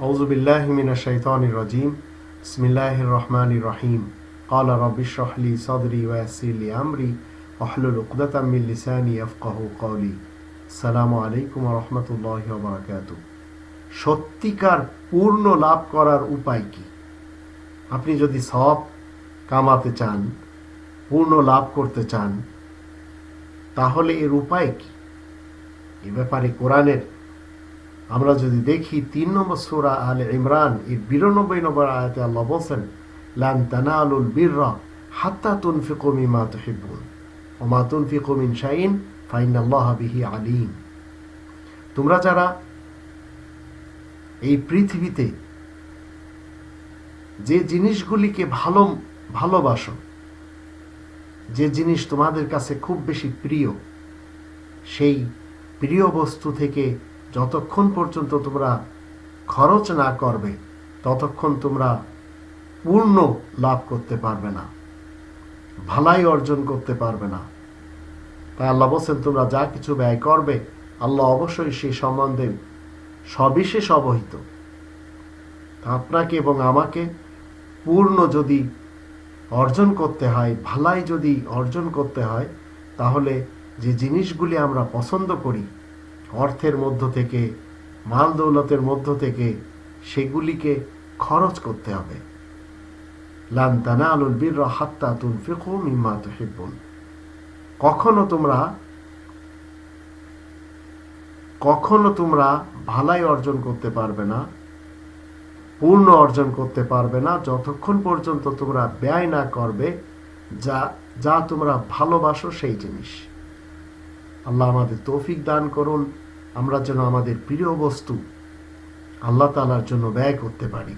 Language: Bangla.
أعوذ بالله من الشيطان الرجيم بسم الله الرحمن الرحيم قال رب اشرح لي صدري ويسر لي أمري واحلل عقدة من لساني يفقه قولي السلام عليكم ورحمة الله وبركاته সত্যিকার পূর্ণ লাভ করার উপায় কি আপনি যদি সব কামাতে চান পূর্ণ লাভ করতে চান তাহলে এর উপায় কি এ ব্যাপারে কোরআনের আমরা যদি দেখি তিন নম্বর সুরা আলে ইমরান এর বিরানব্বই নম্বর আয়াতে আল্লাহ বলছেন, লান হাত্তা আলিম। তোমরা যারা এই পৃথিবীতে যে জিনিসগুলিকে ভালো, ভালোবাসো, যে জিনিস তোমাদের কাছে খুব বেশি প্রিয়, সেই প্রিয় বস্তু থেকে যতক্ষণ পর্যন্ত তোমরা খরচ না করবে, ততক্ষণ তোমরা পূর্ণ লাভ করতে পারবে না, ভালাই অর্জন করতে পারবে না। তাই আল্লাহ বলছেন, তোমরা যা কিছু ব্যয় করবে, আল্লাহ অবশ্যই সেই সম্বন্ধে সবিশেষ অবহিত। আপনাকে এবং আমাকে পূর্ণ যদি অর্জন করতে হয়, ভালাই যদি অর্জন করতে হয়, তাহলে যে জিনিসগুলি আমরা পছন্দ করি অর্থের মধ্য থেকে, মাল দৌলতের মধ্য থেকে সেগুলিকে খরচ করতে হবে। কখনো তোমরা কখনো তোমরা ভালাই অর্জন করতে পারবে না, পূর্ণ অর্জন করতে পারবে না, যতক্ষণ পর্যন্ত তোমরা ব্যয় না করবে, যা যা তোমরা ভালোবাসো সেই জিনিস। আল্লাহ আমাদের তৌফিক দান করুন। আমরা যেন আমাদের প্রিয় বস্তু আল্লাহ তালার জন্য ব্যয় করতে পারি।